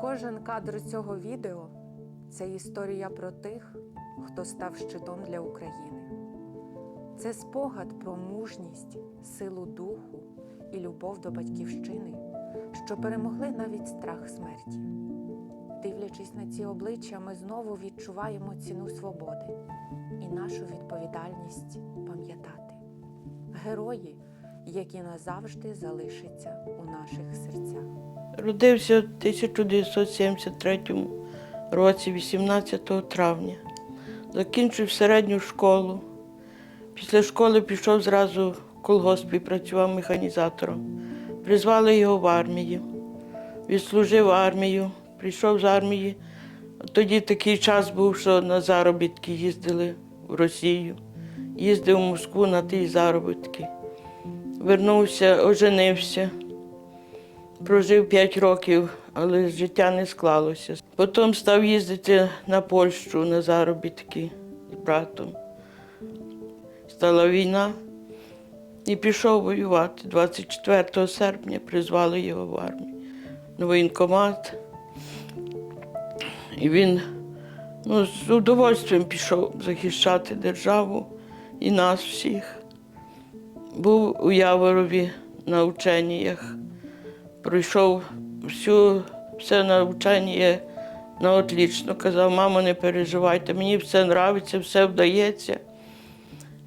Кожен кадр цього відео це історія про тих, хто став щитом для України. Це спогад про мужність, силу духу і любов до батьківщини, що перемогли навіть страх смерті. Дивлячись на ці обличчя, ми знову відчуваємо ціну свободи і нашу відповідальність пам'ятати. Герої, які назавжди залишаться у наших серцях. Родився в 1973 році, 18 травня. Закінчив середню школу. Після школи пішов зразу в колгосп і працював механізатором. Призвали його в армію. Відслужив армію, прийшов з армії. Тоді такий час був, що на заробітки їздили в Росію. Їздив в Москву на ті заробітки. Вернувся, оженився. Прожив 5 років, але життя не склалося. Потім став їздити на Польщу на заробітки з братом. Стала війна і пішов воювати. 24 серпня призвали його в армію на воєнкомат. І він ну, з удовольствием пішов захищати державу і нас всіх. Був у Яворові на ученнях пройшов всю, все навчання на отлично. Казав, мамо, не переживайте, мені все подобається, все вдається.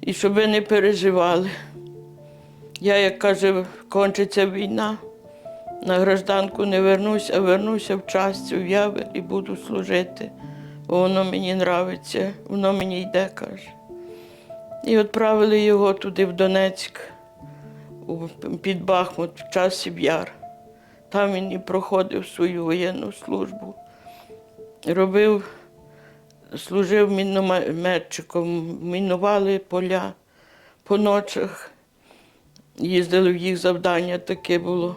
І щоб ви не переживали. Я, як каже, кончиться війна, на гражданку не вернусь, а вернуся в часті, в явір і буду служити. Воно мені подобається, воно мені йде, каже. І відправили його туди, в Донецьк, під Бахмут, в часів яр. Там він і проходив свою воєнну службу. Робив, служив мінометчиком, мінували поля по ночах. Їздили в їх завдання, таке було.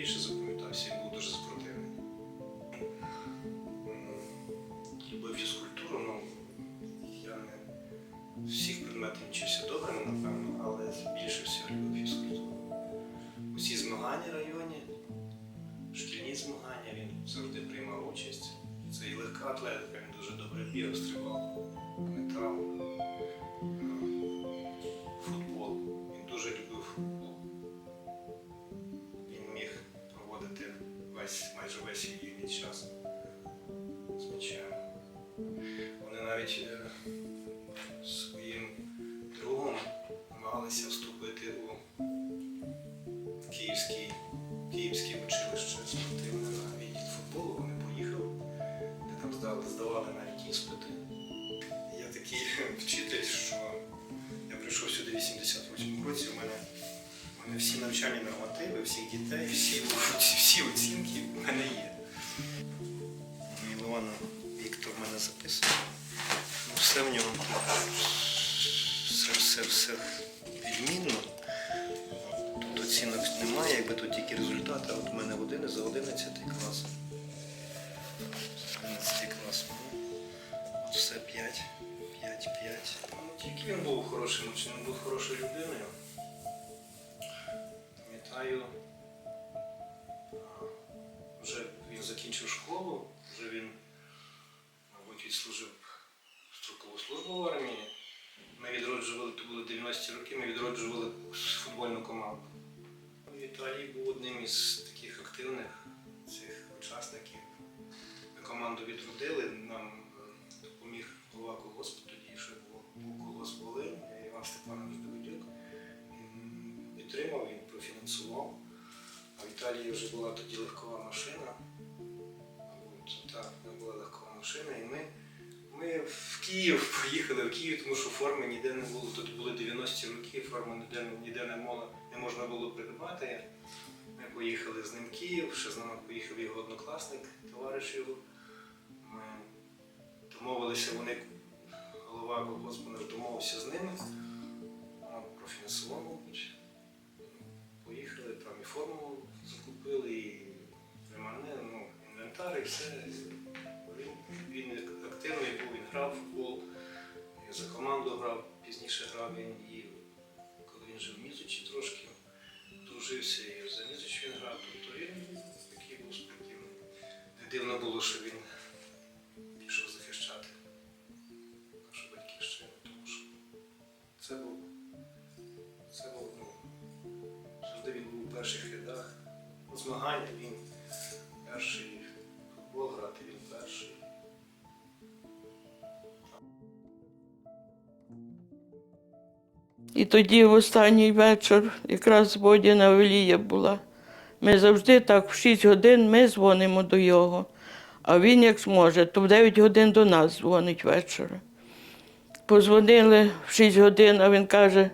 Ще більше запам'ятався, він був дуже спортивний. Любив фізкультуру, ну я не всіх предметів вчився добре, напевно, але більше всього любив фізкультуру. Усі змагання в районі, шкільні змагання, він завжди приймав участь. Це і легка атлетика, він дуже добре бігав, стрибав, весь, весь час з м'ячем. Вони навіть е, своїм другом намагалися вступити у Київський, Київське училище спортивне на відділ футболу. Вони поїхали, де там здали, здавали навіть іспити. Я такий вчитель, що я прийшов сюди в 88 році. У мене, мене всі навчальні нормативи, всіх дітей, всі, всі оцінки в мене є. Мілана Віктор в мене записує. Ну, все в ньому все, все, все відмінно. Тут оцінок немає, якби тут тільки результати, от у мене один за 11 клас. 11 клас. ну, От все 5, 5, 5. Ну, тільки він був хорошим учнем, був хорошою людиною. Пам'ятаю, вже він закінчив школу, вже він, мабуть, відслужив строкову службу в армії. Ми відроджували, то були 90-ті роки, ми відроджували футбольну команду. Віталій був одним із таких активних цих учасників. Ми команду відродили, нам е, допоміг голова колгоспу тоді, ще був, колгосп Волинь, Іван Степанович Давидюк. Він підтримав, профінансував. А в Італії вже була тоді легкова машина. От, так, в була легкова машина, і ми, ми в Київ поїхали в Київ, тому що форми ніде не було. Тут були 90-ті роки, форми ніде, ніде не, могло, не можна було придбати. Ми поїхали з ним в Київ, ще з нами поїхав його однокласник, товариш його. Ми домовилися, вони, голова колгоспу домовився з ними. Профінансував, мабуть. Форму закупили, і ремане, ну, інвентар, і все. Він, він активний був, він грав в футбол, за команду грав, пізніше грав він і коли він жив в Мізучі трошки, дружився і за Мізуч він грав, І тоді в останній вечір якраз Бодіна Велія була. Ми завжди так в 6 годин ми дзвонимо до його, а він як зможе, то в 9 годин до нас дзвонить ввечері. Позвонили в 6 годин, а він каже,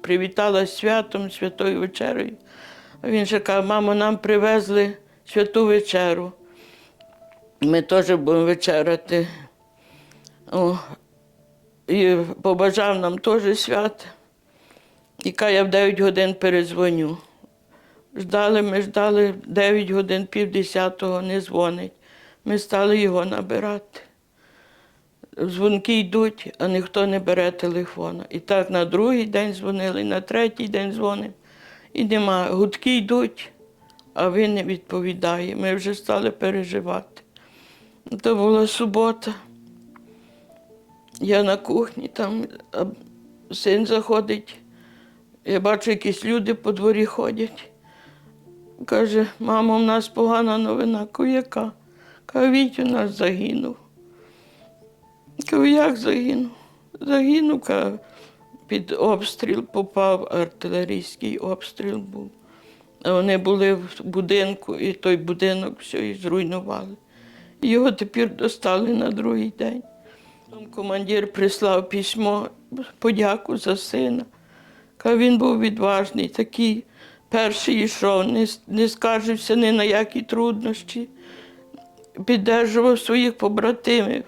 привітала святом, святою вечерею. А він ще каже, мамо, нам привезли святу вечеру. Ми теж будемо вечеряти. І побажав нам теж свят. Каже, я в 9 годин перезвоню. Ждали, ми ждали 9 годин, пів десятого не дзвонить. Ми стали його набирати. Дзвонки йдуть, а ніхто не бере телефона. І так на другий день дзвонили, на третій день дзвонимо. І нема. Гудки йдуть, а він не відповідає. Ми вже стали переживати. То була субота. Я на кухні, там син заходить. Я бачу, якісь люди по дворі ходять. Каже, мамо, в нас погана новина. Кажу. Каже, Віть у нас загинув. Кажу, як загинув? Загинув, каже, під обстріл попав, артилерійський обстріл був. Вони були в будинку, і той будинок все і зруйнували. Його тепер достали на другий день. Там командир прислав письмо, подяку за сина. Він був відважний, такий перший йшов, не, не скаржився ні на які труднощі, піддержував своїх побратимів.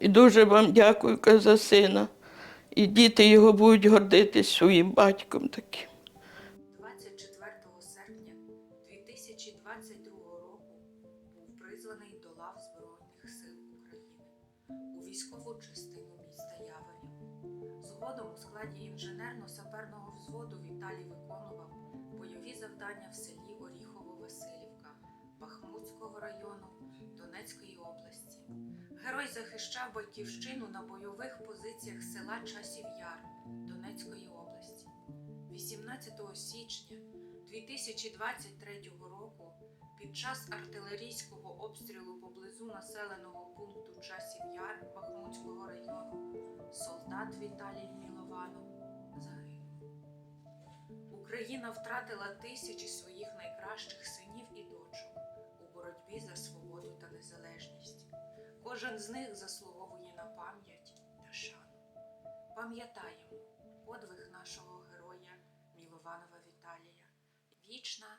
І дуже вам дякую за сина. І діти його будуть гордитись своїм батьком таким. Завдання в селі Оріхово-Василівка Бахмутського району Донецької області. Герой захищав батьківщину на бойових позиціях села Часів Яр Донецької області. 18 січня 2023 року під час артилерійського обстрілу поблизу населеного пункту Часів Яр Бахмутського району солдат Віталій Мілованов загинув. Україна втратила тисячі своїх найкращих синів і дочок у боротьбі за свободу та незалежність. Кожен з них заслуговує на пам'ять та шану. Пам'ятаємо подвиг нашого героя Мілованова Віталія. Вічна